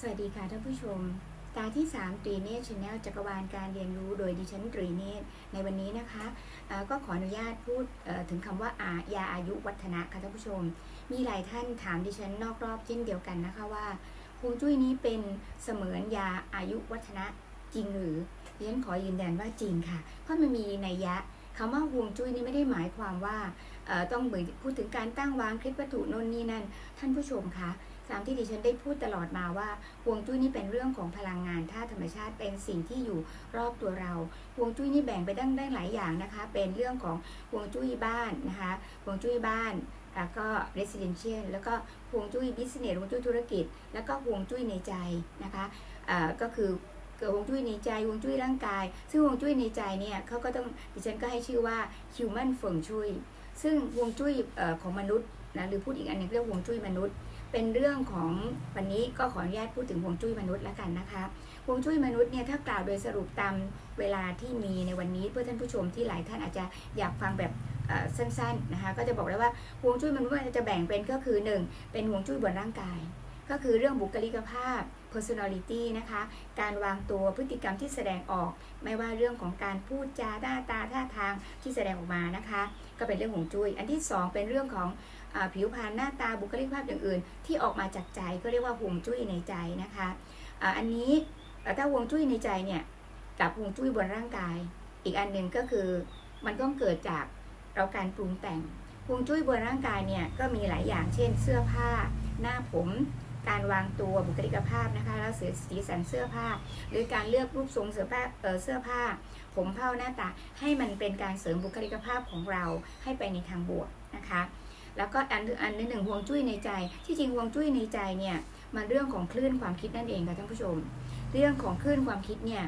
สวัสดีค่ะท่านผู้ชม ตาที่ 3 ตรีเนตชาแนลจักรวาลการเรียนรู้โดยดิฉันตรีเนตในวันนี้นะคะเอ่อก็ขออนุญาตพูดถึงคำว่าอายาอายุวัฒนะค่ะท่านผู้ชม มีหลายท่านถามดิฉันนอกรอบเช่นเดียวกันนะคะว่าฮวงจุ้ยนี้เป็นเสมือนยาอายุวัฒนะจริงหรือดิฉันขอยืนยันว่าจริงค่ะ เพราะมันมีนัยยะคำว่าฮวงจุ้ยนี้ไม่ได้หมายความว่าต้องเหมือนพูดถึงการตั้งวางคลิปวัตถุโน่นนี่นั่น ท่านผู้ชมคะ ตามที่ดิฉันได้พูดตลอดมาว่าฮวงจุ้ยนี่เป็นเรื่องของพลังงานธาตุธรรมชาติเป็นสิ่งที่อยู่รอบตัวเราฮวงจุ้ยนี่แบ่งไปได้ได้หลายอย่างนะคะ เป็นเรื่องของฮวงจุ้ยบ้านนะคะฮวงจุ้ยบ้านแล้วก็ residential แล้วก็ฮวงจุ้ย business ฮวงจุ้ยธุรกิจ แล้วก็ฮวงจุ้ยในใจนะคะก็คือเกิดฮวงจุ้ยในใจฮวงจุ้ยร่างกาย ซึ่งฮวงจุ้ยในใจเนี่ยเขาก็ต้องดิฉันก็ให้ชื่อว่า human เฟิงจุ้ยซึ่งฮวงจุ้ยของมนุษย์นะหรือพูดอีกอันหนึงเรียกฮวงจุ้ยมนุษย์ เป็นเรื่องของวันนี้ก็ขออนุญาตพูดถึงฮวงจุ้ยมนุษย์แล้วกันนะคะฮวงจุ้ยมนุษย์เนี่ยถ้ากล่าวโดยสรุปตามเวลาที่มีในวันนี้เพื่อท่านผู้ชมที่หลายท่านอาจจะอยากฟังแบบสั้นๆนะคะก็จะบอกได้ว่าฮวงจุ้ยมนุษย์จะแบ่งเป็นก็คือ 1 เป็นฮวงจุ้ยบนร่างกาย ก็คือเรื่องบุคลิกภาพ personality นะคะ การวางตัวพฤติกรรมที่แสดงออก ไม่ว่าเรื่องของการพูดจาหน้าตาท่าทางที่แสดงออกมานะคะ ก็เป็นเรื่องของจุ้ยอันที่ 2 เป็นเรื่องของอผิวพรรณหน้าตาบุคลิกภาพอย่างอื่น ที่ออกมาจากใจก็เรียกว่าห่วงจุ้ยในใจนะคะออันนี้ถ้าห่วงจุ้ยในใจเนี่ยกับห่วงจุ้ยบนร่างกาย อีกอันหนึ่งก็คือมันก็เกิดจากเราการปรุงแต่งห่วงจุ้ยบนร่างกายเนี่ยก็มีหลายอย่างเช่น เสื้อผ้า หน้าผม การวางตัวบุคลิกภาพนะคะ แล้วเสือสีสันเสื้อผ้า หรือการเลือกรูปทรงเสื้อผ้าเออเสื้อผ้า ผมเผ้าหน้าตาให้มันเป็นการเสริมบุคลิกภาพของเราให้ไปในทางบวกนะคะ แล้วก็อันอันหนึ่งห่วงจุ้ยในใจ ที่จริงห่วงจุ้ยในใจเนี่ยมันเรื่องของคลื่นความคิดนั่นเองค่ะท่านผู้ชม เรื่องของคลื่นความคิดเนี่ย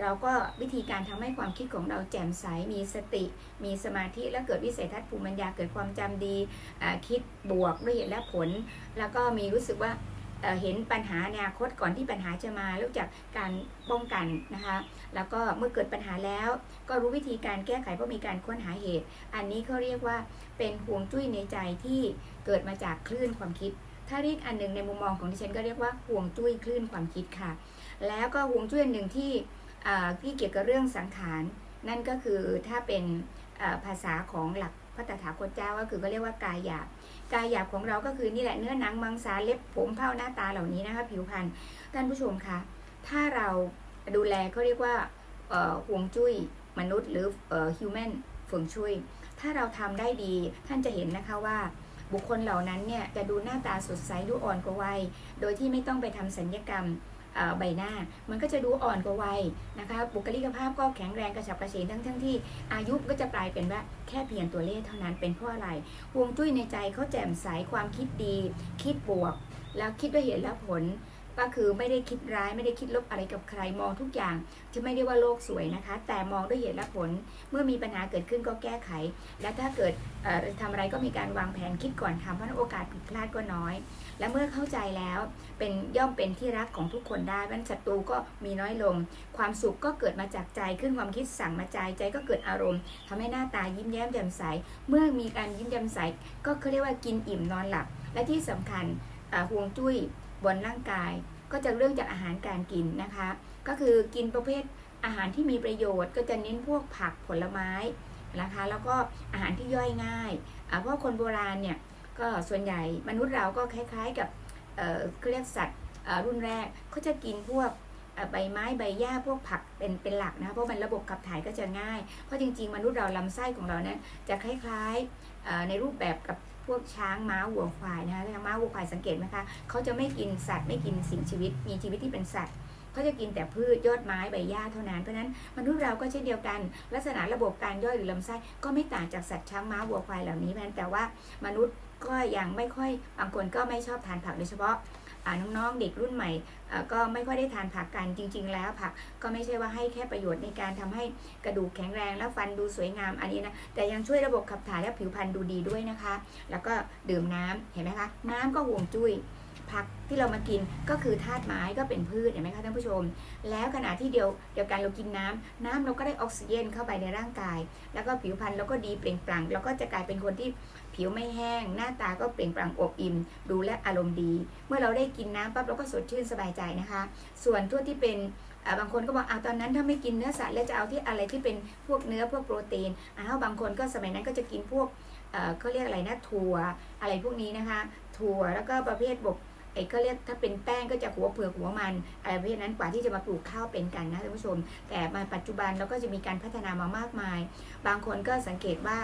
เราก็วิธีการทำให้ความคิดของเราแจ่มใส มีสติ มีสมาธิ และเกิดวิสัยทัศน์ภูมิปัญญา เกิดความจำดี คิดบวกด้วยเหตุและผล แล้วก็มีรู้สึกว่าเห็นปัญหาในอนาคตก่อนที่ปัญหาจะมารู้จักการป้องกันนะคะ แล้วก็เมื่อเกิดปัญหาแล้ว ก็รู้วิธีการแก้ไขเพราะมีการค้นหาเหตุ อันนี้เขาเรียกว่าเป็นห่วงจุ้ยในใจที่เกิดมาจากคลื่นความคิด ถ้าเรียกอันหนึ่งในมุมมองของดิฉันก็เรียกว่าห่วงจุ้ยคลื่นความคิดค่ะ แล้วก็ห่วงจุ้ยอันหนึ่งที่ ที่เกี่ยวกับเรื่องสังขารนั่นก็คือถ้าเป็นภาษาของหลักพระตถาคตเจ้าก็คือก็เรียกว่ากายหยาบกายหยาบของเราก็คือนี่แหละเนื้อหนังมังสาเล็บผมเผ้าหน้าตาเหล่านี้นะคะผิวพรรณท่านผู้ชมคะถ้าเราดูแลเขาเรียกว่าห่วงจุ้ยมนุษย์หรือ human เฟิงชุยถ้าเราทำได้ดีท่านจะเห็นนะคะว่าบุคคลเหล่านั้นเนี่ยจะดูหน้าตาสดใสดูอ่อนกว่าวัย โดยที่ไม่ต้องไปทำสัญญกรรม ใบหน้า มันก็จะดูอ่อนกว่าวัยนะคะบุคลิกภาพก็แข็งแรงกระฉับกระเฉงทั้งทั้งที่อายุก็จะกลายเป็นว่าแค่เพียงตัวเลขเท่านั้นเป็นเพราะอะไรวงจุ้ยในใจเขาแจ่มใสความคิดดี คิดบวก แล้วคิดด้วยเหตุและผล ก็คือไม่ได้คิดร้ายไม่ได้คิดลบอะไรกับใครมองทุกอย่าง จะไม่ได้ว่าโลกสวยนะคะ แต่มองด้วยเหตุและผล เมื่อมีปัญหาเกิดขึ้นก็แก้ไข และถ้าเกิดเอ่อทำอะไรก็มีการวางแผนคิดก่อนทำเพราะนั้นโอกาสผิดพลาดก็น้อย และเมื่อเข้าใจแล้วเป็นย่อมเป็นที่รักของทุกคนได้เพราะฉะนั้นศัตรูก็มีน้อยลง ความสุขก็เกิดมาจากใจขึ้นความคิดสั่งมาใจใจก็เกิดอารมณ์ทำให้หน้าตายิ้มแย้มแจ่มใส เมื่อมีการยิ้มแย้มใสก็เขาเรียกว่ากินอิ่มนอนหลับ และที่สำคัญห่วงจุ้ย บนร่างกาย ก็จะเรื่องจากอาหารการกินนะคะ ก็คือกินประเภทอาหารที่มีประโยชน์ ก็จะเน้นพวกผักผลไม้นะคะ แล้วก็อาหารที่ย่อยง่ายเพราะคนโบราณเนี่ยก็ส่วนใหญ่มนุษย์เราก็คล้ายๆกับเออเรียกสัตว์รุ่นแรกเขาจะกินพวกใบไม้ใบหญ้าพวกผักเป็นเป็นหลักนะเพราะมันระบบขับถ่ายก็จะง่าย เพราะจริง ๆ มนุษย์เราลำไส้ของเรานี่ยจะคล้ายๆในรูปแบบกับ พวกช้างม้าวัวควายนะคะช้างม้าวัวควายสังเกตไหมคะเขาจะไม่กินสัตว์ไม่กินสิ่งชีวิต มีชีวิตที่เป็นสัตว์เขาจะกินแต่พืชยอดไม้ใบหญ้าเท่านั้นเพราะนั้นมนุษย์เราก็เช่นเดียวกัน ลักษณะระบบการย่อยหรือลำไส้ก็ไม่ต่างจากสัตว์ช้างม้าวัวควายเหล่านี้เพราะนั้นแต่ว่ามนุษย์ก็ยังไม่ค่อยบางคนก็ไม่ชอบทานผักโดยเฉพาะ น้องๆเด็กรุ่นใหม่ก็ไม่ค่อยได้ทานผักกันจริง ๆ แล้วผักก็ไม่ใช่ว่าให้แค่ประโยชน์ในการทำให้กระดูกแข็งแรงและฟันดูสวยงามอันนี้นะแต่ยังช่วยระบบขับถ่ายและผิวพรรณดูดีด้วยนะคะ แล้วก็ดื่มน้ำเห็นไหมคะน้ำก็ห่วงจุ้ยผักที่เรามากินก็คือธาตุไม้ก็เป็นพืชเห็นไหมคะท่านผู้ชม แล้วขณะที่เดียวเดียวกันเรากินน้ำน้ำเราก็ได้ออกซิเจนเข้าไปในร่างกาย แล้วก็ผิวพรรณเราก็ดีเปล่งปลั่งเราก็จะกลายเป็นคนที่ ผิวไม่แห้ง หน้าตาก็เปล่งปลั่งอบอิ่ม ดูและอารมณ์ดี เมื่อเราได้กินน้ำปั๊บเราก็สดชื่นสบายใจนะคะ ส่วนทั่วที่เป็นบางคนก็บอกเอาตอนนั้นถ้าไม่กินเนื้อสัตว์แล้วจะเอาที่อะไรที่เป็นพวกเนื้อพวกโปรตีนอ้าวบางคนก็สมัยนั้นก็จะกินพวกเอ่อเขาเรียกอะไรนะถั่วอะไรพวกนี้นะคะ ถั่วแล้วก็ประเภทบกไอ้ก็เรียกถ้าเป็นแป้งก็จะหัวเผือกหัวมันอะไรประเภทนั้นกว่าที่จะมาปลูกข้าวเป็นกันนะท่านผู้ชม แต่มาปัจจุบันเราก็จะมีการพัฒนามา มากมาย บางคนก็สังเกตว่า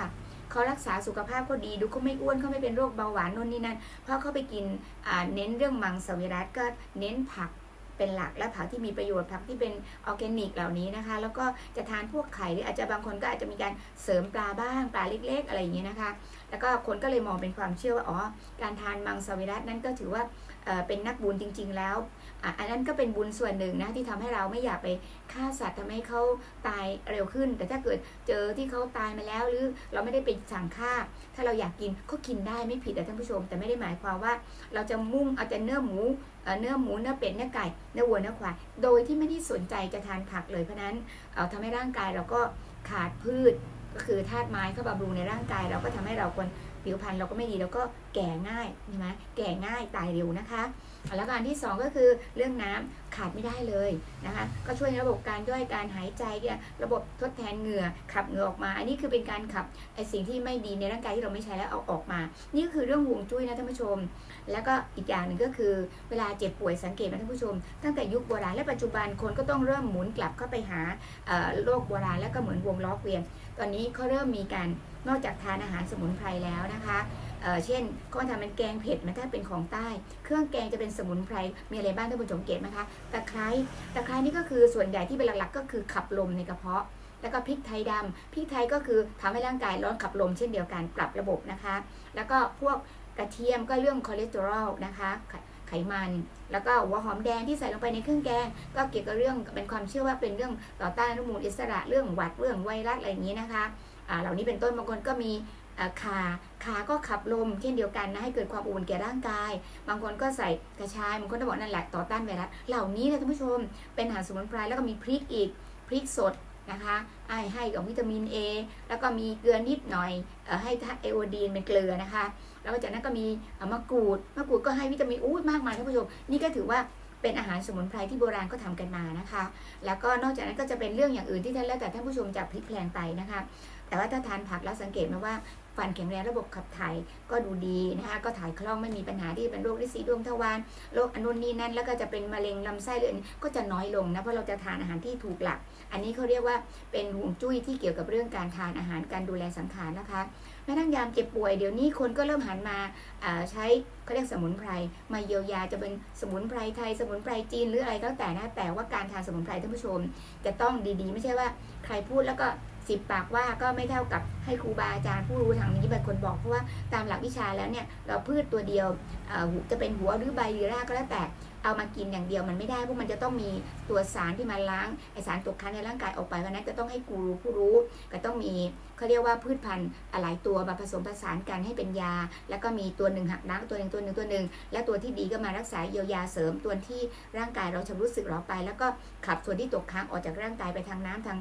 เขารักษาสุขภาพก็ดี ดูเขาไม่อ้วนเขาไม่เป็นโรคเบาหวานโน่นนี่นั่น เพราะเขาไปกินเน้นเรื่องมังสวิรัตก็เน้นผักเป็นหลักและผักที่มีประโยชน์ผักที่เป็นออร์แกนิกเหล่านี้นะคะ แล้วก็จะทานพวกไข่หรืออาจจะบางคนก็อาจจะมีการเสริมปลาบ้างปลาเล็ก ๆ อะไรอย่างเงี้ยนะคะ แล้วก็คนก็เลยมองเป็นความเชื่อว่าอ๋อการทานมังสวิรัตนั้นก็ถือว่า เป็นนักบุญจริง ๆ แล้ว อันนั้นก็เป็นบุญส่วนหนึ่งนะที่ทำให้เราไม่อยากไปฆ่าสัตว์ทำให้เขาตายเร็วขึ้น แต่ถ้าเกิดเจอที่เขาตายมาแล้วหรือเราไม่ได้ไปสั่งฆ่า ถ้าเราอยากกินก็กินได้ไม่ผิดนะท่านผู้ชม แต่ไม่ได้หมายความว่า เราจะมุ่งเอาแต่เนื้อหมูเนื้อหมูเนื้อเป็ดเนื้อไก่เนื้อวัวเนื้อควายโดยที่ไม่ได้สนใจจะทานผักเลยเพราะนั้นเอ่อทำให้ร่างกายเราก็ขาดพืช ก็คือธาตุไม้เข้าบำรุงในร่างกาย เราก็ทำให้เราคนผิวพรรณเราก็ไม่ดีแล้วก็ แก่ง่ายใช่ไหมแก่ง่ายตายเร็วนะคะ แล้วก็อันที่สองก็คือเรื่องน้ำขาดไม่ได้เลยนะคะก็ช่วยระบบการย่อยการหายใจเนี่ยระบบทดแทนเหงื่อขับเหงื่อออกมา อันนี้คือเป็นการขับไอสิ่งที่ไม่ดีในร่างกายที่เราไม่ใช้แล้วเอาออกมา นี่ก็คือเรื่องห่วงจุ้ยนะท่านผู้ชม แล้วก็อีกอย่างหนึ่งก็คือ เวลาเจ็บป่วยสังเกตนะท่านผู้ชม ตั้งแต่ยุคโบราณและปัจจุบันคนก็ต้องเริ่มหมุนกลับเข้าไปหาโรคโบราณแล้วก็เหมือนวงล้อเกวียน ตอนนี้เขาเริ่มมีการนอกจากทานอาหารสมุนไพรแล้วนะคะ เอ่อเช่นก็ทำเป็นแกงเผ็ดมันถ้าเป็นของใต้ เครื่องแกงจะเป็นสมุนไพรมีอะไรบ้างท่านผู้ชมเกตไหมคะตะไคร้ตะไคร้นี่ก็คือส่วนใหญ่ที่เป็นหลักๆ ก็คือขับลมในกระเพาะ แล้วก็พริกไทยดำพริกไทยก็คือทำให้ร่างกายร้อนขับลมเช่นเดียวกันปรับระบบนะคะ แล้วก็พวกกระเทียมก็เรื่องคอเลสเตอรอลนะคะไขมัน แล้วก็หัวหอมแดงที่ใส่ลงไปในเครื่องแกง ก็เกี่ยวกับเรื่องเป็นความเชื่อว่าเป็นเรื่องต่อต้านอนุมูลอิสระเรื่องหวัดเรื่องไวรัสอะไรอย่างนี้นะคะอ่าเหล่านี้เป็นต้นบางคนก็มี ขาขาก็ขับลมเช่นเดียวกันนะให้เกิดความอุ่นแก่ร่างกาย บางคนก็ใส่กระชายบางคนก็บอกนั่นแหละต่อต้านไวรัสเหล่านี้นะท่านผู้ชมเป็นอาหารสมุนไพรแล้วก็มีพริกอีกพริกสดนะคะให้ให้กับวิตามิน A แล้วก็มีเกลือนิดหน่อยอให้ธาตุไอโอดีนเป็นเกลือนะคะ แล้วก็จากนั้นก็มีมะกรูดมะกรูดก็ให้วิตามินอู้มากมายท่านผู้ชมนี่ก็ถือว่าเป็นอาหารสมุนไพรที่โบราณก็ทำกันมานะคะ แล้วก็นอกจากนั้นก็จะเป็นเรื่องอย่างอื่นที่ท่านแล้วแต่ท่านผู้ชมจะพลิกแพลงไปนะคะแต่ว่าถ้าทานผักแล้วสังเกตมาว่าฟันแข็งแรงระบบขับถ่ายก็ดูดีนะคะก็ถ่ายคล่องไม่มีปัญหาที่เป็นโรคริดสีดวงทวารโรคอนุนีนั่นแล้วก็จะเป็นมะเร็งลำไส้เลือดก็จะน้อยลงนะเพราะเราจะทานอาหารที่ถูกหลัก อันนี้เขาเรียกว่าเป็นห่วงจุ้ยที่เกี่ยวกับเรื่องการทานอาหารการดูแลสังขารนะคะแม้ทั้งยามเจ็บป่วยเดี๋ยวนี้คนก็เริ่มหันมาาใช้เขาเรียกสมุนไพรมาเยียวยาจะเป็นสมุนไพรไทย สมุนไพรจีนหรืออะไรก็แต่นะแต่ว่าการทานสมุนไพรท่านผู้ชม จะต้องดีๆ ไม่ใช่ว่าใครพูดแล้วก็ สิบปากว่าก็ไม่เท่ากับให้ครูบาอาจารย์ผู้รู้ทางนี้เป็นคนบอกเพราะว่าตามหลักวิชาแล้วเนี่ยเราพืชตัวเดียวจะเป็นหัวหรือใบหรือรากก็แล้วแต่ เอามากินอย่างเดียวมันไม่ได้เพราะมันจะต้องมีตัวสารที่มาล้างไอสารตกค้างในร่างกายออกไปเพราะนั้นจะต้องให้กูรู้ผู้รู้ ก็ต้องมีเขาเรียกว่าพืชพันธุ์หลายตัวมาผสมผสานกันให้เป็นยา แล้วก็มีตัวหนึ่งหักล้างตัวหนึ่งตัวหนึ่งตัวหนึ่งและตัวที่ดีก็มารักษาเยียวยาเสริมตัวที่ร่างกายเราชำรุดสึกหรอไป แล้วก็ขับส่วนที่ตกค้างออกจากร่างกายไปทางน้ำทาง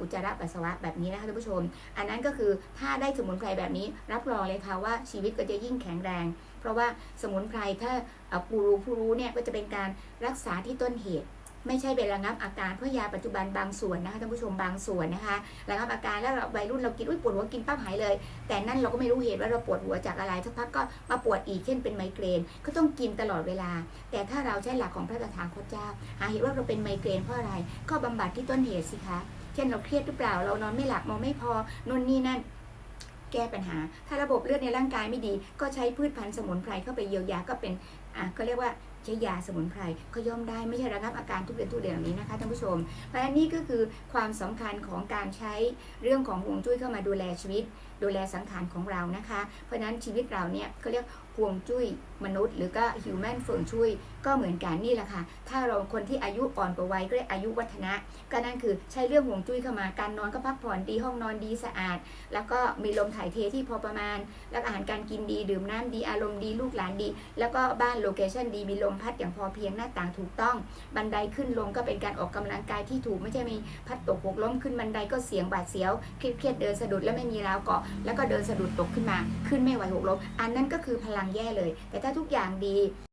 อุจจาระปัสสาวะแบบนี้นะคะท่านผู้ชม อันนั้นก็คือถ้าได้สมุนไพรแบบนี้รับรองเลยค่ะว่าชีวิตก็จะยิ่งแข็งแรง เพราะว่าสมุนไพรถ้าเอ่อผู้รู้ผู้รู้เนี่ยก็จะเป็นการรักษาที่ต้นเหตุไม่ใช่เป็นระงับอาการเพราะยาปัจจุบันบางส่วนนะคะท่านผู้ชมบางส่วนนะคะระงับอาการแล้วเราวัยรุ่นเรากินอุ้ยปวดหัวกินปั๊บหายเลย แต่นั่นเราก็ไม่รู้เหตุว่าเราปวดหัวจากอะไรสักพักก็มาปวดอีกเช่นเป็นไมเกรนก็ต้องกินตลอดเวลา แต่ถ้าเราใช้หลักของพระตถาคตเจ้าหาเหตุว่าเราเป็นไมเกรนเพราะอะไร ก็บำบัดที่ต้นเหตุสิคะ เช่นเราเครียดหรือเปล่าเรานอนไม่หลับนอนไม่พอนู่นนี่นั่น แก้ปัญหา ถ้าระบบเลือดในร่างกายไม่ดี ก็ใช้พืชพันธุ์สมุนไพรเข้าไปเยียวยาก็เป็นอะก็เรียกว่าใช้ยาสมุนไพรก็ย่อมได้ไม่ใช่ระงับอาการทุกเดือนทุกเดือนอย่างนี้นะคะท่านผู้ชม เพราะฉะนั้นนี่ก็คือความสำคัญของการใช้เรื่องของฮวงจุ้ยเข้ามาดูแลชีวิต ดูแลสังขารของเรานะคะ เพราะฉะนั้นชีวิตเราเนี่ยเขาเรียก ฮวงจุ้ยมนุษย์ หรือก็ human เฟิงจุ้ยก็เหมือนกันนี่แหละค่ะ ถ้าเราคนที่อายุอ่อนกว่าวัยก็เรียกอายุวัฒนะ ก็นั่นคือใช้เรื่องฮวงจุ้ยเข้ามาการนอนก็พักผ่อนดีห้องนอนดีสะอาด แล้วก็มีลมถ่ายเทที่พอประมาณ แล้วอาหารการกินดีดื่มน้ำดีอารมณ์ดีลูกหลานดี แล้วก็บ้านโลเคชั่นดีมีลมพัดอย่างพอเพียงหน้าต่างถูกต้อง บันไดขึ้นลงก็เป็นการออกกำลังกายที่ถูกไม่ใช่มีพัดตกหกล้มขึ้นบันไดก็เสียงบาดเสียวเครียดเดินสะดุดแล้วไม่มีราวเกาะแล้วก็เดินสะดุดตกขึ้นมา ขึ้นไม่ไหวหกล้มอันนั้นก็คือพลังแย่เลย แต่ถ้าทุกอย่างดี